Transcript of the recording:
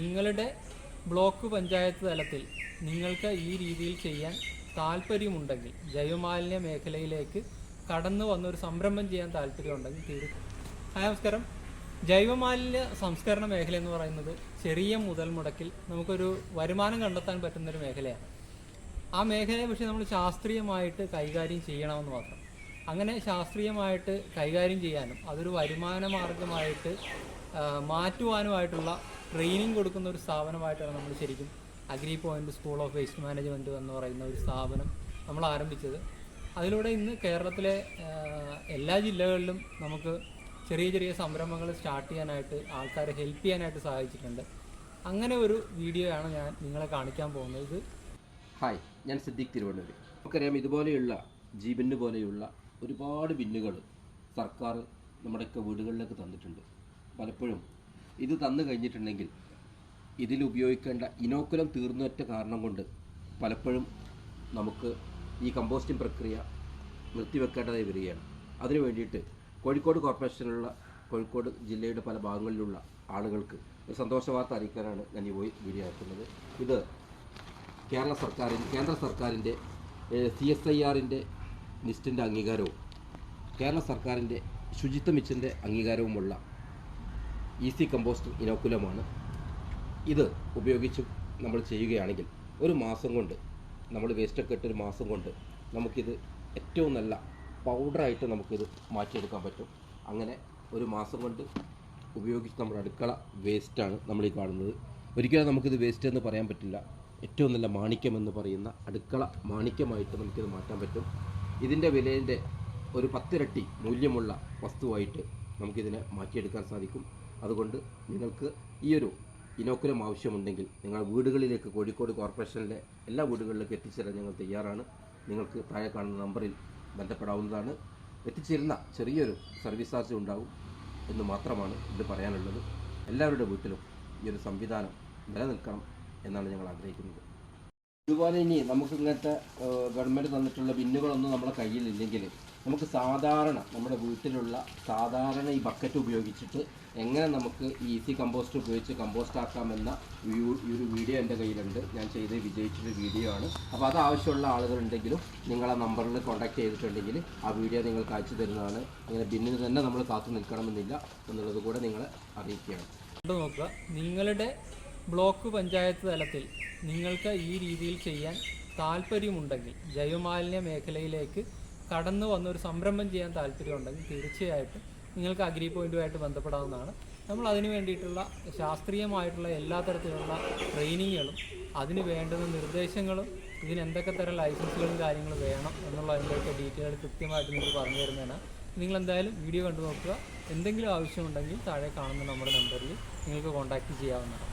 നിങ്ങളുടെ ബ്ലോക്ക് പഞ്ചായത്ത് തലത്തിൽ നിങ്ങൾക്ക് ഈ രീതിയിൽ ചെയ്യാൻ താല്പര്യമുണ്ടെങ്കിൽ ജൈവമാലിന്യ മേഖലയിലേക്ക് കടന്നു വന്നൊരു സംരംഭം ചെയ്യാൻ താല്പര്യമുണ്ടെങ്കിൽ ഹായ് നമസ്കാരം. ജൈവമാലിന്യ സംസ്കരണ മേഖല എന്ന് പറയുന്നത് ചെറിയ മുതൽ മുടക്കിൽ നമുക്കൊരു വരുമാനം കണ്ടെത്താൻ പറ്റുന്നൊരു മേഖലയാണ്. ആ മേഖലയെ പക്ഷേ നമ്മൾ ശാസ്ത്രീയമായിട്ട് കൈകാര്യം ചെയ്യണമെന്ന് മാത്രം. അങ്ങനെ ശാസ്ത്രീയമായിട്ട് കൈകാര്യം ചെയ്യാനും അതൊരു വരുമാന മാർഗമായിട്ട് മാറ്റുവാനുമായിട്ടുള്ള ട്രെയിനിങ് കൊടുക്കുന്ന ഒരു സ്ഥാപനമായിട്ടാണ് നമ്മൾ ശരിക്കും agri point school of waste management എന്ന് പറയുന്ന ഒരു സ്ഥാപനം നമ്മൾ ആരംഭിച്ചത്. അതിലൂടെ ഇന്ന് കേരളത്തിലെ എല്ലാ ജില്ലകളിലും നമുക്ക് ചെറിയ ചെറിയ സംരംഭങ്ങൾ സ്റ്റാർട്ട് ചെയ്യാനായിട്ട് ആൾക്കാരെ ഹെൽപ്പ് ചെയ്യാനായിട്ട് സഹായിച്ചിട്ടുണ്ട്. അങ്ങനെ ഒരു വീഡിയോ ആണ് ഞാൻ നിങ്ങളെ കാണിക്കാൻ പോകുന്നത്. ഹായ് ഞാൻ സിദ്ദീഖ് തിരുവണ്ണൂർ നമുക്കറിയാം ഇതുപോലെയുള്ള ജീബിന് പോലെയുള്ള ഒരുപാട് ബിന്നുകൾ സർക്കാർ നമ്മുടെയൊക്കെ വീടുകളിലേക്ക് തന്നിട്ടുണ്ട്. പലപ്പോഴും ഇത് തന്നു കഴിഞ്ഞിട്ടുണ്ടെങ്കിൽ ഇതിൽ ഉപയോഗിക്കേണ്ട ഇനോക്കുലം തീർന്നൊറ്റ കാരണം കൊണ്ട് പലപ്പോഴും നമുക്ക് ഈ കമ്പോസ്റ്റിംഗ് പ്രക്രിയ നിർത്തിവെക്കേണ്ടതായി വരികയാണ്. അതിനു വേണ്ടിയിട്ട് കോഴിക്കോട് കോർപ്പറേഷനിലുള്ള കോഴിക്കോട് ജില്ലയുടെ പല ഭാഗങ്ങളിലുള്ള ആളുകൾക്ക് ഒരു സന്തോഷ വാർത്ത അറിയിക്കാനാണ് ഞാൻ ഈ പോയി വീഡിയോ അയക്കുന്നത് ഇത് കേരള സർക്കാരിൻ കേന്ദ്ര സർക്കാരിന്റെ സി എസ് ഐ ആറിന്റെ ലിസ്റ്റിന്റെ അംഗീകാരവും കേരള സർക്കാരിന്റെ ശുചിത്വ മിഷന്റെ അംഗീകാരവുമുള്ള ഈസി കമ്പോസ്റ്റ് ഇനോക്കുലമാണ്. ഇത് ഉപയോഗിച്ച് നമ്മൾ ചെയ്യുകയാണെങ്കിൽ ഒരു മാസം കൊണ്ട് നമ്മൾ വേസ്റ്റൊക്കെ ഇട്ടൊരു മാസം കൊണ്ട് നമുക്കിത് ഏറ്റവും നല്ല പൗഡറായിട്ട് നമുക്കിത് മാറ്റിയെടുക്കാൻ പറ്റും. അങ്ങനെ ഒരു മാസം കൊണ്ട് ഉപയോഗിച്ച് നമ്മുടെ അടുക്കള വേസ്റ്റാണ് നമ്മൾ ഈ കാണുന്നത്. ഒരിക്കലും നമുക്കിത് വേസ്റ്റ് എന്ന് പറയാൻ പറ്റില്ല. ഏറ്റവും നല്ല മാണിക്യം എന്ന് പറയുന്ന അടുക്കള മാണിക്യമായിട്ട് നമുക്കിത് മാറ്റാൻ പറ്റും. ഇതിന്റെ വിലയിന്റെ ഒരു പത്തിരട്ടി മൂല്യമുള്ള വസ്തുവായിട്ട് നമുക്കിതിനെ മാറ്റിയെടുക്കാൻ സാധിക്കും. അതുകൊണ്ട് നിങ്ങൾക്ക് ഈ ഒരു ഇനോക്കുലം ആവശ്യമുണ്ടെങ്കിൽ നിങ്ങൾ വീടുകളിലേക്ക് കോഴിക്കോട് കോർപ്പറേഷനിലെ എല്ലാ വീടുകളിലേക്ക് എത്തിച്ചേരാൻ ഞങ്ങൾ തയ്യാറാണ്. നിങ്ങൾക്ക് താഴെ കാണുന്ന നമ്പറിൽ ബന്ധപ്പെടാവുന്നതാണ്. എത്തിച്ചേരുന്ന ചെറിയൊരു സർവീസ് ചാർജ് ഉണ്ടാവും എന്ന് മാത്രമാണ് ഇത് പറയാനുള്ളത്. എല്ലാവരുടെ വീട്ടിലും ഈ ഒരു സംവിധാനം നിലനിൽക്കണം എന്നാണ് ഞങ്ങൾ ആഗ്രഹിക്കുന്നത്. ഇതുപോലെ ഇനി നമുക്ക് ഇങ്ങനത്തെ ഗവൺമെന്റ് തന്നിട്ടുള്ള ബിന്നുകളൊന്നും നമ്മുടെ കയ്യിലില്ലെങ്കിൽ നമുക്ക് സാധാരണ നമ്മുടെ വീട്ടിലുള്ള സാധാരണ ഈ ബക്കറ്റ് ഉപയോഗിച്ചിട്ട് എങ്ങനെ നമുക്ക് ഈസി കമ്പോസ്റ്റ് ഉപയോഗിച്ച് കമ്പോസ്റ്റ് ആക്കാമെന്ന ഈ ഒരു വീഡിയോ എന്റെ കയ്യിലുണ്ട്. ഞാൻ ചെയ്ത് വിജയിച്ചൊരു വീഡിയോ ആണ്. അപ്പോൾ അത് ആവശ്യമുള്ള ആളുകളുണ്ടെങ്കിലും നിങ്ങൾ ആ നമ്പറിൽ കോൺടാക്ട് ചെയ്തിട്ടുണ്ടെങ്കിൽ ആ വീഡിയോ നിങ്ങൾക്ക് അയച്ചു തരുന്നതാണ്. അങ്ങനെ ബിന്നിന് തന്നെ നമ്മൾ കാത്തു നിൽക്കണമെന്നില്ല എന്നുള്ളത് കൂടെ നിങ്ങളെ അറിയിക്കുകയാണ്. നോക്കുക. നിങ്ങളുടെ ബ്ലോക്ക് പഞ്ചായത്ത് തലത്തിൽ നിങ്ങൾക്ക് ഈ രീതിയിൽ ചെയ്യാൻ താല്പര്യമുണ്ടെങ്കിൽ ജൈവമാലിന്യ മേഖലയിലേക്ക് കടന്നു വന്നൊരു സംരംഭം ചെയ്യാൻ താല്പര്യമുണ്ടെങ്കിൽ തീർച്ചയായിട്ടും നിങ്ങൾക്ക് അഗ്രി പോയിന്റുമായിട്ട് ബന്ധപ്പെടാവുന്നതാണ്. നമ്മൾ അതിന് വേണ്ടിയിട്ടുള്ള ശാസ്ത്രീയമായിട്ടുള്ള എല്ലാ തരത്തിലുള്ള ട്രെയിനിങ്ങുകളും അതിന് വേണ്ടുന്ന നിർദ്ദേശങ്ങളും ഇതിന് എന്തൊക്കെ തരം ലൈസൻസുകളും കാര്യങ്ങളും വേണം എന്നുള്ള അതിന്റെയൊക്കെ ഡീറ്റെയിൽ കൃത്യമായിട്ട് നിങ്ങൾക്ക് പറഞ്ഞു തരുന്നതാണ്. നിങ്ങൾ എന്തായാലും വീഡിയോ കണ്ടു നോക്കുക. എന്തെങ്കിലും ആവശ്യമുണ്ടെങ്കിൽ താഴെ കാണുന്ന നമ്മുടെ നമ്പറിൽ നിങ്ങൾക്ക് കോൺടാക്റ്റ് ചെയ്യാവുന്നതാണ്.